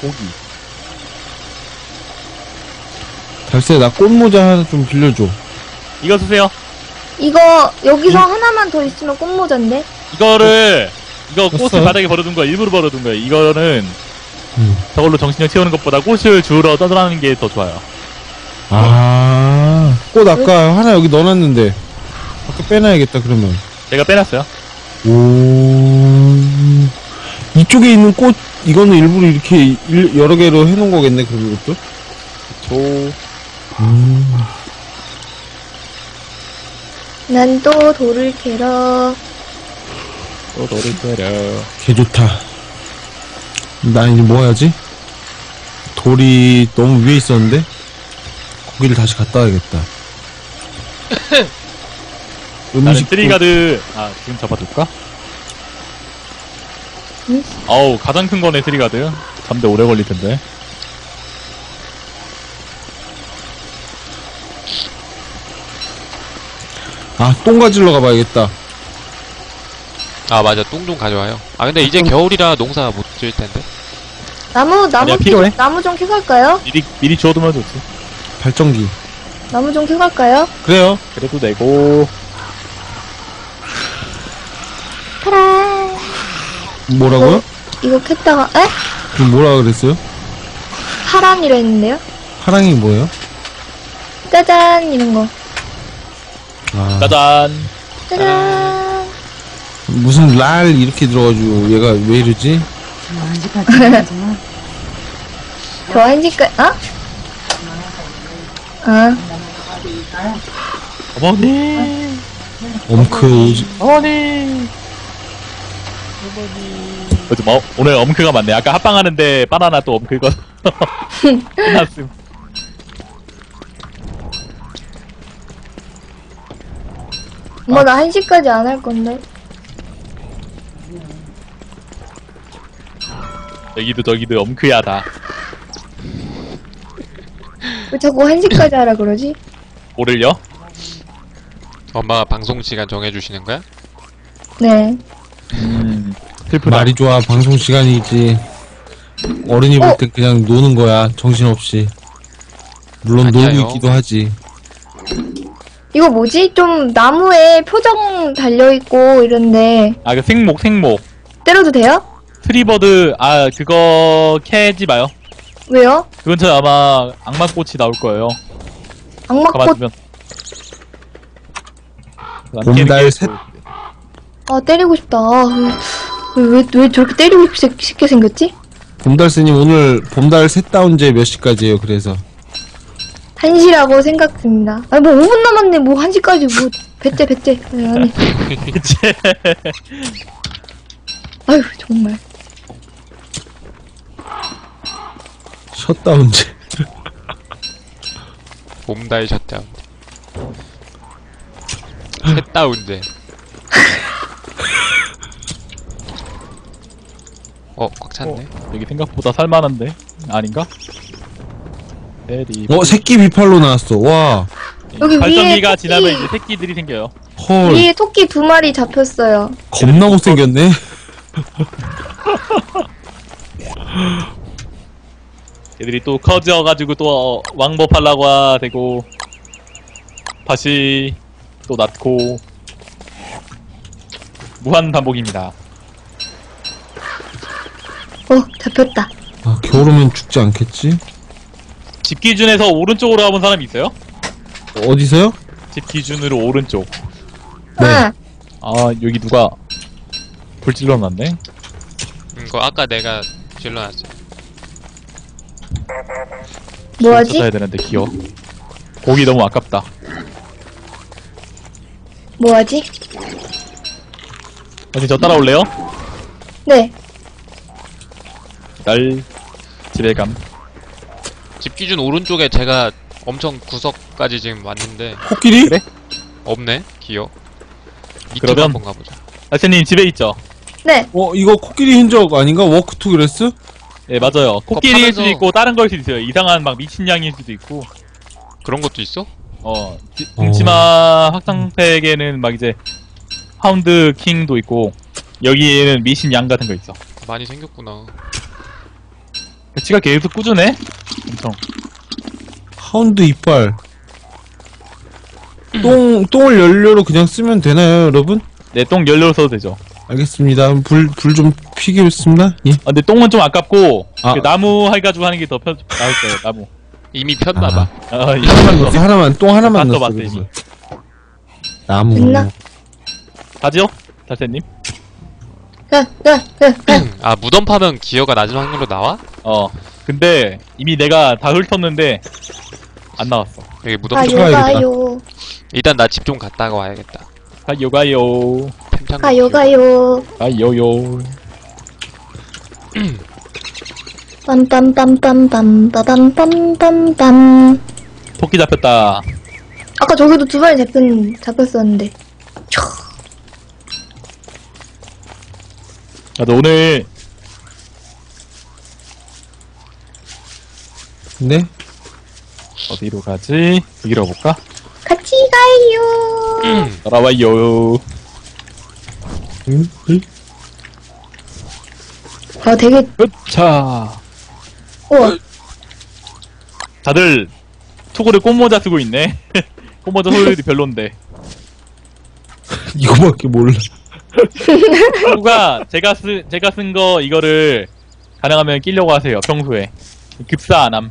고기. 달새 나 꽃모자 하나 좀 빌려줘. 이거 쓰세요. 이거 여기서 하나만 더 있으면 꽃모자인데. 이거를 이거 꽃을 썼어요? 바닥에 버려둔 거야. 일부러 버려둔 거야. 이거는 음. 저걸로 정신력 채우는 것보다 꽃을 주우러 떠나는 게 더 좋아요. 아, 꽃 아까 하나 여기 넣어놨는데. 아까 빼놔야겠다, 그러면. 제가 빼놨어요. 오. 이쪽에 있는 꽃, 이거는 일부러 이렇게 일- 여러 개로 해놓은 거겠네, 그럼 이것도? 조 음. 난또 돌을 캐러. 또 너를 때려. 개 좋다. 나 이제 뭐 해야지? 돌이 너무 위에 있었는데? 거기를 다시 갖다 와야겠다. 나는 음식. 트리가드 아 지금 잡아둘까? 응? 어우 가장 큰 거네 트리가드. 잠대 오래 걸릴 텐데. 아, 똥 가지러 가봐야겠다. 아 맞아 똥좀 가져와요 아 근데 이제 겨울이라 농사 못 지을 텐데 나무 나무 아니야, 캐- 필요해. 나무 좀 캐갈까요? 미리 미리 주워두면 좋지. 발전기. 나무 좀 캐갈까요? 그래요. 그래도 되고 뭐라고요? 어? 이거 캤다가 에? 그럼 뭐라 그랬어요? 파란이라 했는데요? 파랑이 뭐예요? 짜잔 이런 거. 아, 짜잔. 짜잔. 무슨 랄 이렇게 들어가지고 얘가 왜 이러지? 저 한시까 어? 아 어머니. 엄크. 어머니. 요즘 어, 오늘 엄크가 많네. 아까 합방하는데 바나나 또 엄크가 끝났음. 뭐나 한시까지 안 할 건데. 여기도 저기도 엄크야 다. 왜 자꾸 한시까지 하라 그러지? 오를요? 엄마가 방송 시간 정해주시는 거야? 네. 음. 슬프다. 말이 좋아. 방송 시간이지. 어른이 볼 어? 땐 그냥 노는 거야. 정신없이. 물론 아니에요. 놀고 있기도 하지. 이거 뭐지? 좀 나무에 표정 달려 있고 이런데 아, 그 생목, 생목. 때려도 돼요? 트리버드, 아, 그거 캐지 마요. 왜요? 그 근처에 아마 악마꽃이 나올 거예요. 악마꽃 가만두면. 안 봄달 셋. 또- 아 때리고 싶다. 아, 왜, 왜, 왜 저렇게 때리고 싶, 쉽게 생겼지? 봄달스님 오늘 봄달 셋다운제 몇 시까지예요? 그래서 1시라고 생각 듭니다. 아니 뭐 5분 남았네. 뭐 1시까지 뭐 배째 배째. 아니, 아니. 아유 정말. 셧다운제. 봄달 셧다운 셋다운제 어 꽉 찼네 여기 생각보다 살만한데? 아닌가? 에리. 어 새끼 비팔로 나왔어. 와. 여기 발전기가 지나면 이제 새끼들이 생겨요. 헐. 위에 토끼 두 마리 잡혔어요. 겁나 못생겼네. 얘들이 또 커져가지고 또 어, 왕법하려고 되고 다시 또 낳고 무한 반복입니다. 어 잡혔다. 아, 겨울 오면 죽지 않겠지? 집 기준에서 오른쪽으로 가본 사람이 있어요? 어디서요? 집 기준으로 오른쪽. 네. 아, 아 여기 누가 불 찔러놨네. 이거 아까 내가 질러놨어 뭐하지? 쫓아야 되는데 귀여워. 고기 너무 아깝다. 뭐하지? 언니 저 따라올래요? 네. 날 집에 감. 집 기준 오른쪽에 제가 엄청 구석까지 지금 왔는데 코끼리? 그래? 없네 기어 밑에 그러면- 한번 가보자 아세님 집에 있죠? 네. 어, 이거 코끼리 흔적 아닌가? 워크 투 그랬어? 예 맞아요. 코끼리일 수도 파면서- 있고 다른 걸 수도 있어요. 이상한 막 미친 양일 수도 있고. 그런 것도 있어? 어, 지- 등치마 확장팩에는 막 이제 파운드 킹도 있고 여기에는 미신 양 같은 거 있어. 많이 생겼구나 배치가 계속 꾸준해? 엄청. 하운드 이빨. 똥, 똥을 연료로 그냥 쓰면 되나요, 여러분? 네, 똥 연료로 써도 되죠. 알겠습니다. 불, 불 좀 피겠습니다. 예. 아, 근데 똥은 좀 아깝고, 아. 그 나무 해가지고 하는 게더 편, 나을 거예요, 나무. 이미 폈나봐. 아, 이 하나만 넣었어, 하나만, 똥 하나만 봤어, 넣었어. 봤어, 그래서. 이미. 나무. 됐나? 야, 야. 아 무덤 파면 기어가 낮은 확률로 나와? 어 근데 이미 내가 다 훑었는데 안 나왔어 여기 무덤 아, 좀 요가요. 일단 나 집 좀 갔다가 와야겠다 가요 가요 템창 아, 요가요. 가요요 빰빰빰빰빰, 빠밤빰빰빰. 토끼 잡혔다 아까 저기도 두 마리 잡혔, 잡혔었는데. 아, 촤. 나도 오늘 네? 어디로 가지? 여기로 가볼까? 같이 가요. 따라와요. 응? 응? 아, 되게, 자, 우와. 다들 투구를 꽃모자 쓰고 있네. 꽃모자 소율이 별론데. 이거밖에 몰라. 투구가 제가 쓰 제가 쓴 거 이거를 가능하면 끼려고 하세요. 평소에 급사 안함.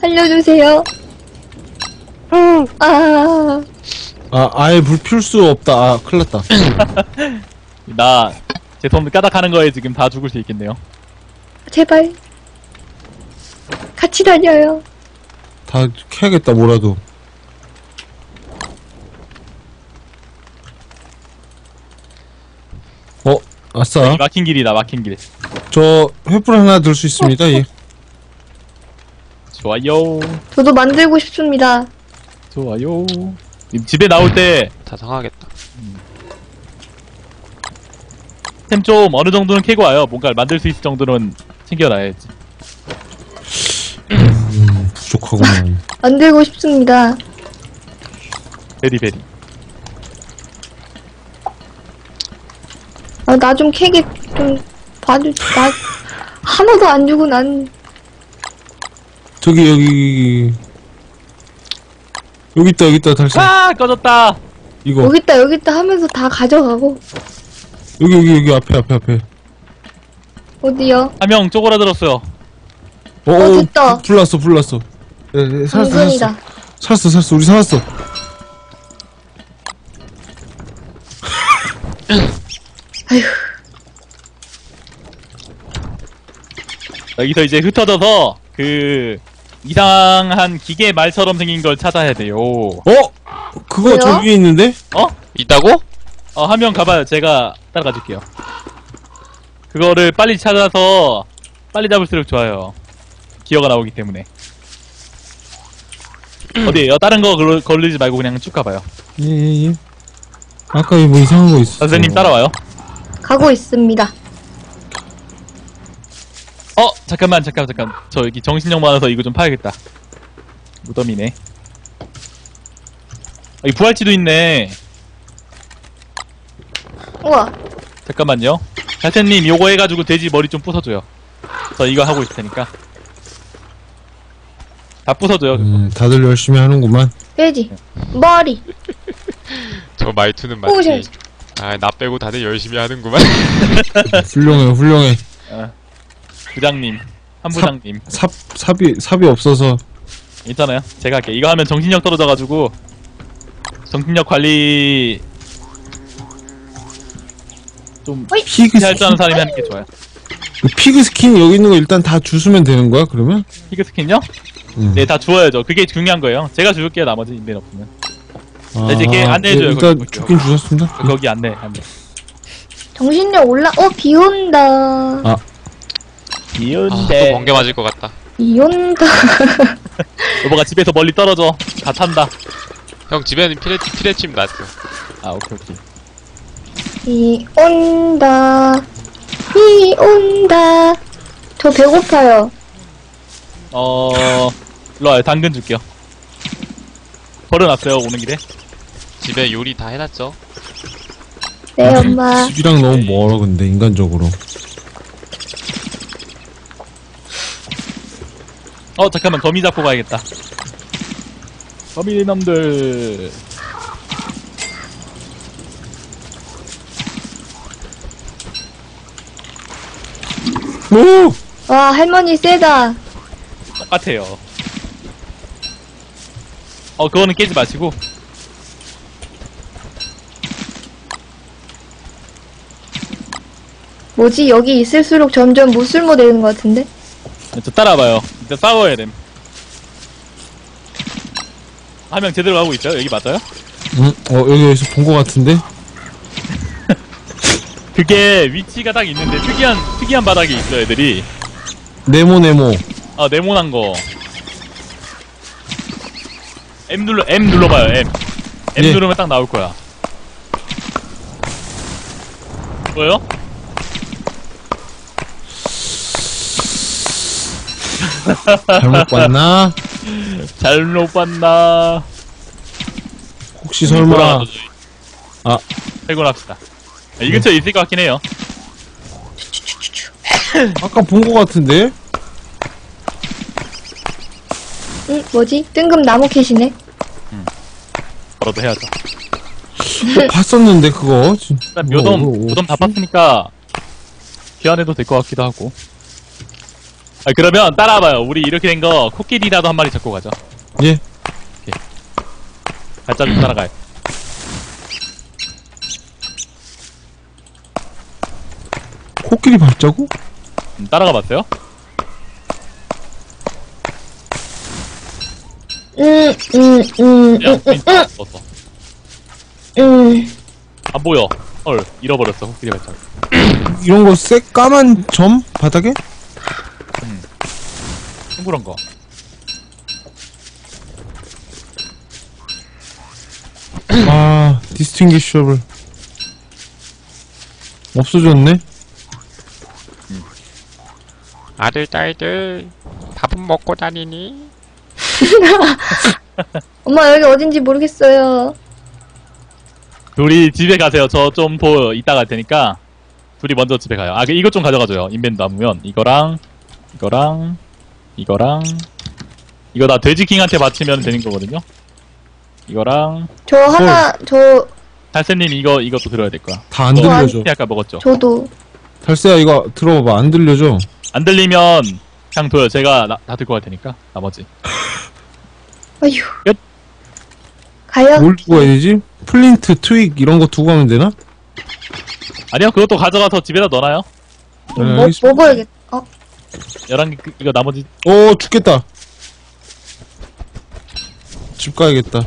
살려주세요. 아, 아, 아예 불필수 없다. 아, 큰일 났다. 나제 손 까닥하는 거에 지금 다 죽을 수 있겠네요. 제발. 같이 다녀요. 다 켜야겠다, 뭐라도. 어, 아싸. 이 막힌 길이다 막힌 길. 저 횃불 하나 들 수 있습니다, 예. 좋아요. 저도 만들고 싶습니다. 좋아요. 님 집에 나올 때다 상하겠다. 템좀 어느 정도는 캐고 와요. 뭔가를 만들 수 있을 정도는 챙겨놔야지. 음, 부족하구만. 만들고 싶습니다. 베리베리. 아, 나 좀 캐게 좀 봐주, 나, 하나도 안 주고 난, 저기, 여기. 여기 있다, 여기 있다, 달성. 아 꺼졌다. 이거. 여기 있다, 여기 있다 하면서 다 가져가고. 여기, 여기, 여기, 앞에, 앞에, 앞에. 어디요? 한 명 쪼그라들었어요. 어, 어, 됐다. 불 났어, 불 났어. 예, 예, 살았어, 살았어. 살았어, 살았어. 우리 살았어. 아휴, 여기서 이제 흩어져서 그 이상한 기계 말처럼 생긴 걸 찾아야 돼요. 어? 그거 뭐요? 저 위에 있는데? 어? 있다고? 어, 한 명 가봐요. 제가 따라가 줄게요. 그거를 빨리 찾아서 빨리 잡을수록 좋아요. 기어가 나오기 때문에. 어디에요? 다른 거 걸리- 걸리지 말고 그냥 쭉 가봐요. 예, 예, 예. 아까 뭐 이상한 거 있어. 선생님 따라와요. 가고 있습니다. 어, 잠깐만, 잠깐, 잠깐. 저 여기 정신력 많아서 이거 좀 파야겠다. 무덤이네. 여기 부활치도 있네. 우와, 잠깐만요. 자태님 요거 해가지고 돼지 머리 좀 부숴줘요. 저 이거 하고 있을 테니까. 다 부숴줘요. 그거. 음, 다들 열심히 하는구만. 돼지. 머리. 저 말투는 오, 맞지. 아, 나 빼고 다들 열심히 하는구만. 훌륭해, 훌륭해. 어. 부장님, 한 부장님. 삽, 삽이, 삽이 없어서. 괜찮아요. 제가 할게요. 이거 하면 정신력 떨어져가지고 정신력 관리 좀 어이. 피그 할줄 아는 스킨, 사람이 하는 게 좋아요. 그 피그 스킨 여기 있는 거 일단 다 주스면 되는 거야, 그러면? 피그 스킨요? 음. 네, 다 주어야죠. 그게 중요한 거예요. 제가 줄게요. 나머지 인벤 없으면. 아, 이제 걔 안내해줘요, 예, 일단 거기. 죽긴 주셨습니다. 거기 안내, 안내. 정신력 올라, 어, 비 온다. 아. 아, 또 이온데. 번개 맞을 것 같다. 이 온다. 로버가 집에서 멀리 떨어져. 다 탄다. 형 집에는 피레 피레침 놨어. 아, 오케이, 오케이. 이 온다. 이 온다. 저 배고파요. 어, 일로 와요. 당근 줄게요. 걸어놨어요, 오는 길에. 집에 요리 다 해놨죠. 네, 엄마. 집이랑 너무 멀어 근데 인간적으로. 어, 잠깐만. 거미 잡고 가야겠다. 거미 놈들. 오! 와, 할머니 세다. 똑같아요. 어, 그거는 깨지 마시고. 뭐지? 여기 있을수록 점점 못쓸모 되는 것 같은데? 저 따라와봐요. 일단 싸워야 됨. 한 명 제대로 가고 있죠? 여기 맞아요? 응? 어 여기 여기서 본 거 같은데? 그게 위치가 딱 있는데 특이한 특이한 바닥이 있어 애들이. 네모 네모. 아 네모난 거. M 눌러 M 눌러봐요 M. M 예. 누르면 딱 나올 거야. 뭐요? 잘못 봤나? 잘못 봤나? 혹시 설마 돌아가서 아. 퇴근합시다. 이 근처에 있을 것 같긴 해요. 아까 본 거 같은데? 응, 뭐지? 뜬금 나무 캐시네? 걸어도 해야죠. 또 봤었는데 그거. 진- 일단 묘돔, 오, 오, 오. 묘돔 다 봤으니까 귀환해도 될 것 같기도 하고. 아, 그러면 따라와봐요. 우리 이렇게 된 거 코끼리라도 한 마리 잡고 가죠. 예. 발자국 따라가요. 코끼리 발자국? 음, 따라가 봤어요? 응, 응, 응, 야, 응, 응, 응, 없었어. 응. 안 보여. 헐, 잃어버렸어, 코끼리 발자국. 이런 거 새까만 점 바닥에? 둥그런 거. 아, 디스팅기셔블. 없어졌네? 아들 딸들 밥은 먹고 다니니? 엄마, 여기 어딘지 모르겠어요. 둘이 집에 가세요. 저 좀 더 이따 갈 테니까. 둘이 먼저 집에 가요. 아, 그 이것 좀 가져가줘요. 인벤 남으면. 이거랑, 이거랑, 이거랑, 이거 다 돼지킹한테 바치면 되는 거거든요. 이거랑, 저 하나, 저, 달쌤님 이거, 이것도 들어야 될 거야. 다 안 이거 들려줘. 아까 먹었죠? 저도. 달새야, 이거 들어봐봐. 안 들려줘. 안 들리면 그냥 둬요. 제가 나, 다 들고 갈 테니까 나머지. 어휴. 끝. 가요? 뭘 두고 가야 되지? 플린트, 트윅 이런 거 두고 가면 되나? 아니요, 그것도 가져가서 집에다 넣어놔요. 네, 뭐, 알겠습니다. 먹어야겠다. 어, 11개, 그- 이거 나머지, 오, 죽겠다. 집 가야겠다.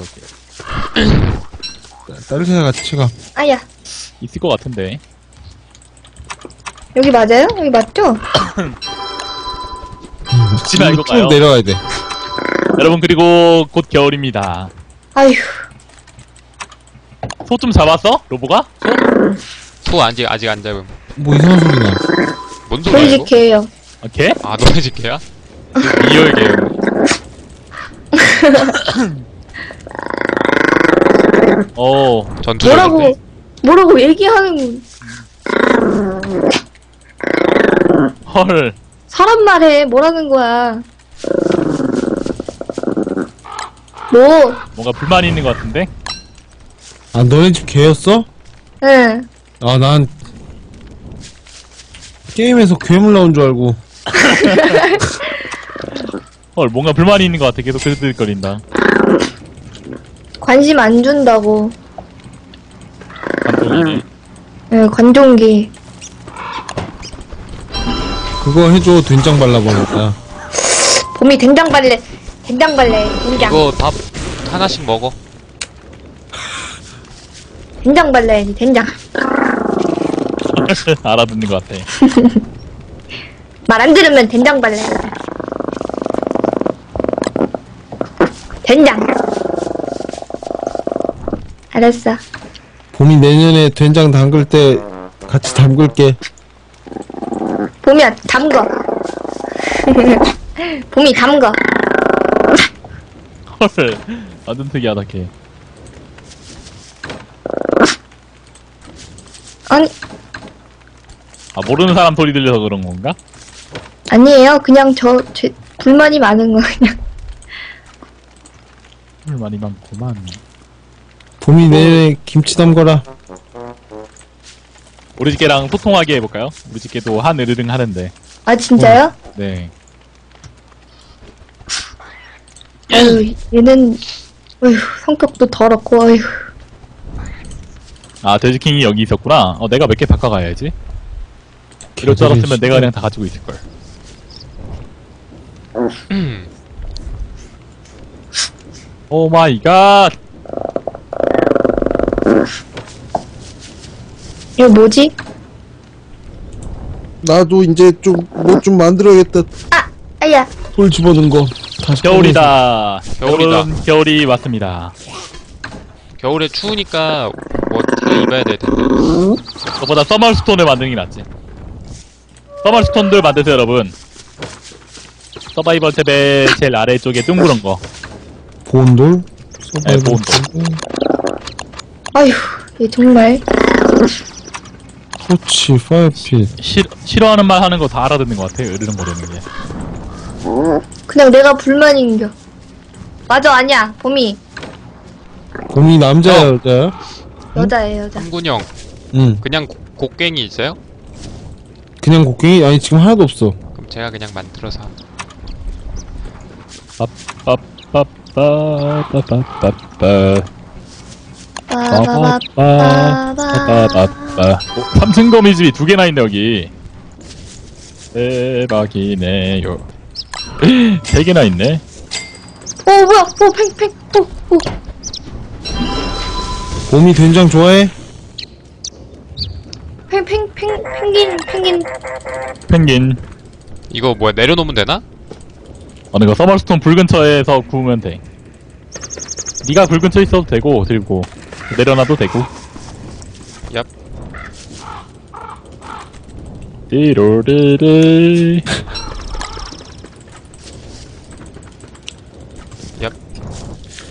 오케이, 오케이. 딸새야 같이 가. 아야. 있을 것 같은데. 여기 맞아요? 여기 맞죠? 죽지 말고 쭉 가요. 내려가야 돼. 여러분, 그리고 곧 겨울입니다. 아휴. 소 좀 잡았어? 로보가? 소 아직 아직 안 잡음. 뭐 이상한 소리 나. 뭔 소리야 이거? 집 개예요. 오케이? 아 너네 집 개야? 이열게. 어, 전투 뭐라고, 뭐라고 얘기하는, 헐. 사람 말해. 뭐라는 거야. 뭐, 뭔가 불만이 있는 것 같은데? 아, 너네 집 개였어? 예. 아, 난 게임에서 괴물 나온 줄 알고. 헐, 뭔가 불만이 있는 것 같아. 계속 그들거린다. 관심 안 준다고. 감독이. 예, 관종기. 그거 해줘. 된장 발라버렸다. 봄이 된장발레, 된장발레, 된장. 이거 밥 하나씩 먹어. 된장발레, 된장. 알아듣는 것 같아. 말 안 들으면 된장 발레. 된장. 알았어. 봄이 내년에 된장 담글 때 같이 담글게. 봄이야, 담궈. 봄이 담궈. 헐. 완전 특이하다, 걔. 아니, 아, 모르는 사람 소리 들려서 그런 건가? 아니에요. 그냥 저, 제, 불만이 많은 거, 그냥. 물 많이 많구만. 봄이 내년에 김치 담거라. 우리 집게랑 소통하게 해볼까요? 우리 집게도 한 으르릉 하는데. 아, 진짜요? 네. 아유, 얘는, 어휴, 성격도 더럽고, 어휴. 아, 돼지킹이 여기 있었구나. 어, 내가 몇 개 바꿔가야지. 이럴 줄 알았으면 내가 그냥 다 가지고 있을걸. 오 마이 갓! 이거 뭐지? 나도 이제 좀 뭐 좀 만들어야겠다. 아, 아야. 돌 집어넣은 거. 다시 겨울이다. 겨울이다. 여러분, 겨울이 왔습니다. 겨울에 추우니까 뭐 잘 입어야 될 텐데. 그보다 서멀스톤을 만드는 게 낫지. 서멀 스톤들 만드세요, 여러분. 서바이벌 탭의 제일 아래쪽에 둥그런 거. 보온돌. 네, 보온돌. 아휴, 얘 정말. 토치, 파이어핏. 싫, 싫어하는 말 하는 거 다 알아듣는 것 같아, 으르렁거리는 게. 그냥 내가 불만인겨. 맞아, 아니야. 봄이. 봄이 남자야, 어. 여자야? 여자예요, 여자. 한군형 응. 그냥 고- 곡괭이 있어요? 그냥 곡괭이? 아니, 지금 하나도 없어. 그럼 제가 그냥 만들어서 빠빠빠빠빠빠빠. 빠바바바바. 어, 3층 거미집이 두 개나 있네, 여기. 대박이네요. 세 개나 있네. 오, 뭐야, 오, 팽, 팽, 오, 오. 봄이 된장 좋아해? 팽, 팽, 팽, 펭귄, 펭귄. 펭귄. 이거 뭐야 내려놓으면 되나? 어느 거 서멀스톤 불 근처에서 구우면 돼. 네가 불 근처에 있어도 되고 들고 내려놔도 되고. 얍. 띠로리리. 얍.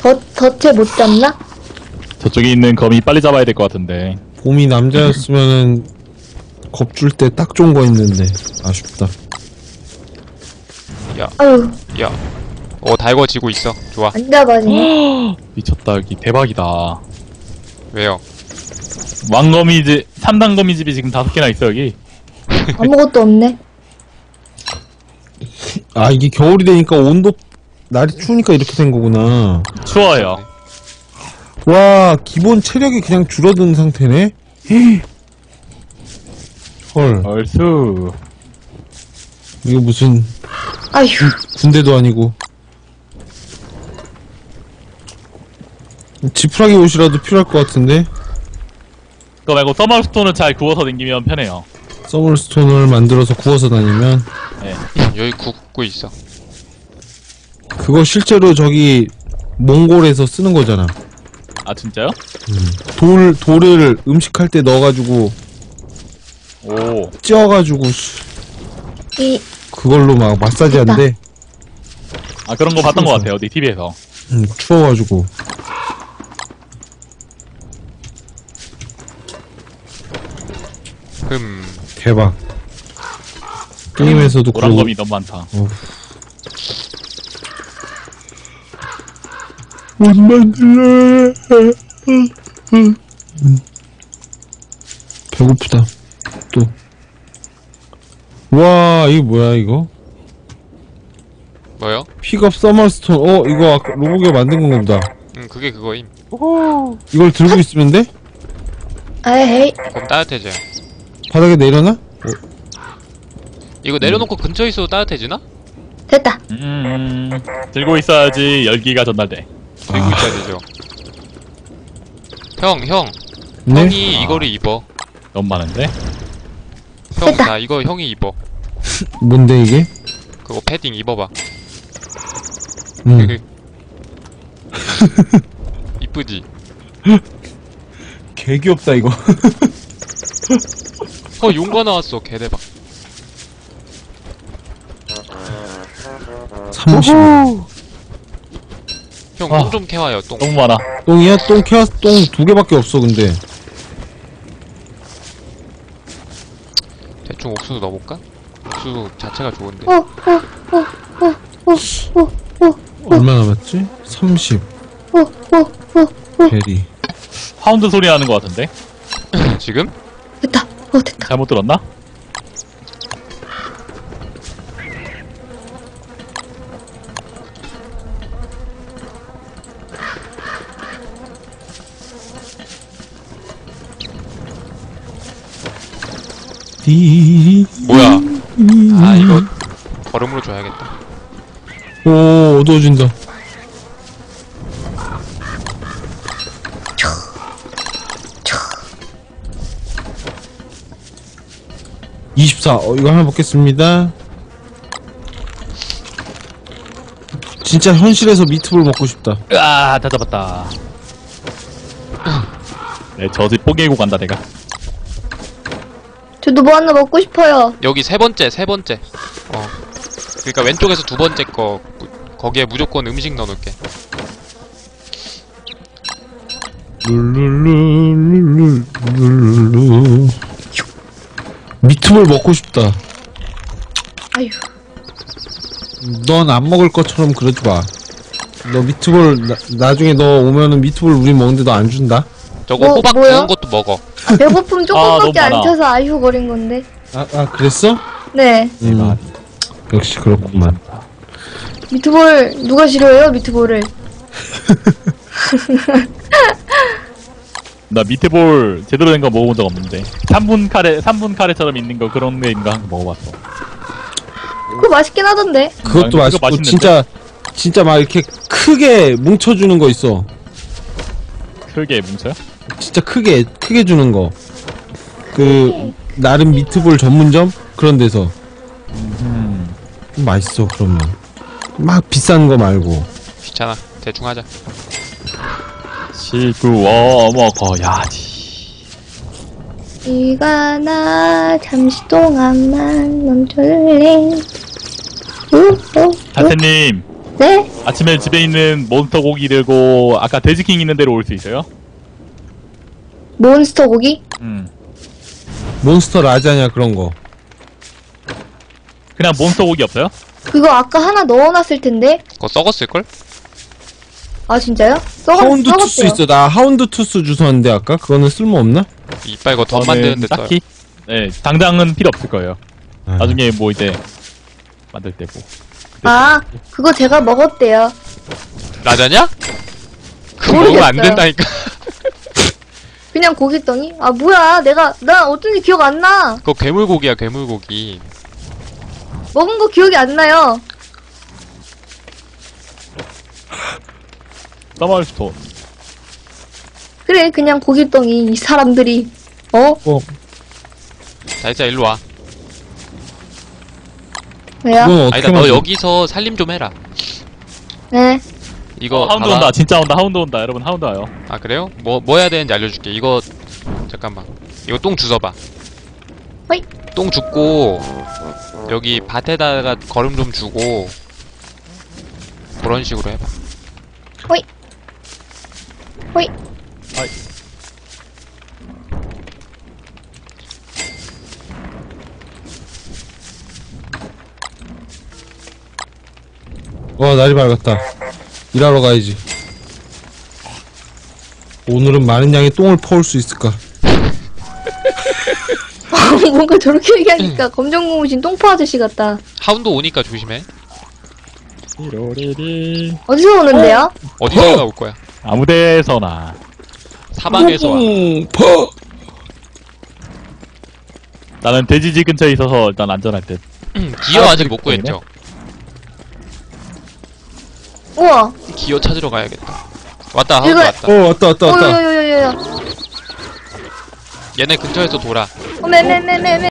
덫, 덫에 못 잡나? 저쪽에 있는 거미 빨리 잡아야 될 것 같은데. 봄이 남자였으면은 겁줄 때 딱 좋은 거 있는데 아쉽다. 아유, 야. 어 달궈지고 있어. 좋아. 안 잡아지네. 미쳤다 여기 대박이다. 왜요? 왕거미집 3단 거미집이 지금 다섯 개나 있어 여기. 아무것도 없네. 아 이게 겨울이 되니까 온도 날이 추우니까 이렇게 된 거구나. 추워요. 와 기본 체력이 그냥 줄어든 상태네. 헐 얼쑤. 이거 무슨 아휴, 군대도 아니고. 지푸라기 옷이라도 필요할 것 같은데 그거 말고 서멀스톤을 잘 구워서 당기면 편해요. 서물스톤을 만들어서 구워서 다니면 여기 굽고 있어. 그거 실제로 저기 몽골에서 쓰는 거잖아. 아 진짜요? 돌 돌을 음식할 때 넣어가지고 오. 찧어가지고 수- 이, 그걸로 막 마사지 한대. 아 그런 거 봤던 것 같아요 어디 TV에서. 응, 추워가지고. 흠. 대박. 게임에서도 노란 그러고 거미 너무 많다. 못 만들래. 배고프다. 또. 와, 이거 뭐야, 이거? 뭐요? 픽업 서머스톤. 어, 이거 아까 로보가 만든 건가 보다. 음 그게 그거임. 이걸 들고 있으면 돼? 아이, 그럼 따뜻해져요. 바닥에 내려놔? 이거 내려놓고 근처에 있어도 따뜻해지나? 됐다. 음. 들고 있어야지 열기가 전달돼. 들고 아. 있어야 되죠. 형, 형, 네? 형이 이거를 입어. 너무 많은데. 형. 나 이거 형이 입어. 뭔데 이게? 그거 패딩 입어봐. 음. 이쁘지? 개 귀엽다 이거. 어, 용과 나왔어. 개대박. 30. 형, 아. 똥좀 캐와요, 똥. 너무 많아. 똥이야? 똥 캐, 똥두 개밖에 없어 근데. 대충 옥수수 넣어볼까? 옥수수 자체가 좋은데. 어, 어, 어, 어, 어, 어, 어, 얼마 남았지? 30. 어, 어, 어, 어. 베리. 하운드 소리 나는 것 같은데? 지금? 됐다. 어, 됐다. 잘못 들었나? 뭐야? 아, 이거 걸음으로 줘야겠다. 오, 어두워진다. (24) 어, 이거 하나 먹겠습니다 진짜 현실에서 미트볼 먹고 싶다 으아, 다 잡았다. 네, 저집 뽀개고 간다, 내가. 저도 뭐 하나 먹고 싶어요. 여기 세 번째, 세 번째. 어. 그러니까 왼쪽에서 두 번째 거 무- 거기에 무조건 음식 넣어놓을게. 미트볼 먹고 싶다 아유. 넌안 먹을 것처럼 그러지 마. 너 미트볼 나, 나중에 너 오면은 미트볼 우리 먹는데 너 안 준다. 저거 뭐, 호박 뭐요? 구운 것도 먹어. 아, 배고픔 조금밖에 너무 많아. 안 차서 아휴거린 건데. 아, 아 그랬어? 네. 음, 역시 그렇구만. 미트볼 누가 싫어해요? 미트볼을. 나 미트볼 제대로 된 거 먹어본 적 없는데. 3분 카레, 3분 카레처럼 있는 거, 그런 게 있는 거한번 먹어봤어. 그거 맛있긴 하던데. 그것도 그거 맛있고 맛있는데? 진짜 진짜 막 이렇게 크게 뭉쳐주는 거 있어. 크게 뭉쳐요? 진짜 크게 크게 주는 거. 그 나름 미트볼 전문점 그런 데서 음. 맛있어 그러면. 막 비싼 거 말고. 귀찮아. 대충 하자. 시구워 먹어야지. 이가 나 잠시 동안만 멈춰줄래. 우, 우, 우. 하세님, 네? 아침에 집에 있는 몬스터 고기 들고 아까 돼지킹 있는 데로 올 수 있어요? 몬스터 고기? 음. 몬스터 라자냐 그런 거. 그냥 몬스터 고기 없어요? 그거 아까 하나 넣어놨을 텐데. 그거 썩었을걸? 아 진짜요? 썩었, 하운드 투스 썩었대요. 있어. 나 하운드 투스 주웠는데 아까 그거는 쓸모 없나? 이빨 이거 덧 저는 만드는데 써. 딱히 네 당장은 필요 없을 거예요. 아. 나중에 뭐 이제 만들 때 뭐. 아 그거 제가 먹었대요. 라자냐? 그거 먹으면 안 모르겠어요. 된다니까. 그냥 고깃덩이? 아 뭐야 내가 나 어쩐지 기억 안 나. 그거 괴물고기야, 괴물고기. 먹은 거 기억이 안 나요. 서머스톤. 그래 그냥 고깃덩이 이 사람들이 어? 어, 자, 이제 일로 와. 왜요? 그건 어떻게 아니다, 너 만들- 여기서 살림 좀 해라. 네. 이거 하운드 봐봐. 온다. 진짜 온다. 하운드 온다. 여러분 하운드 와요. 아 그래요? 뭐 뭐 해야 되는지 알려줄게. 이거 잠깐만. 이거 똥 주워봐. 허이. 똥 줍고 여기 밭에다가 걸음 좀 주고 그런 식으로 해봐. 호이. 호이. 아이. 와 날이 밝았다. 일하러 가야지. 오늘은 많은 양의 똥을 퍼올 수 있을까? 뭔가 저렇게 얘기하니까 검정 고무신 똥포 아저씨 같다. 하운드 오니까 조심해. 어디서 오는데요? 어디서 올 거야? 아무데서나. 사막에서 와. 똥 퍼. 나는 돼지집 근처에 있어서 일단 안전할 듯. 기어 아, 아직 못 보이네. 구했죠? 우와. 기어 찾으러 가야겠다. 왔다, 하운드 이거- 왔다. 어 왔다 왔다 왔다. 어여여여여여. 얘네 근처에서 돌아. 어메메메메메.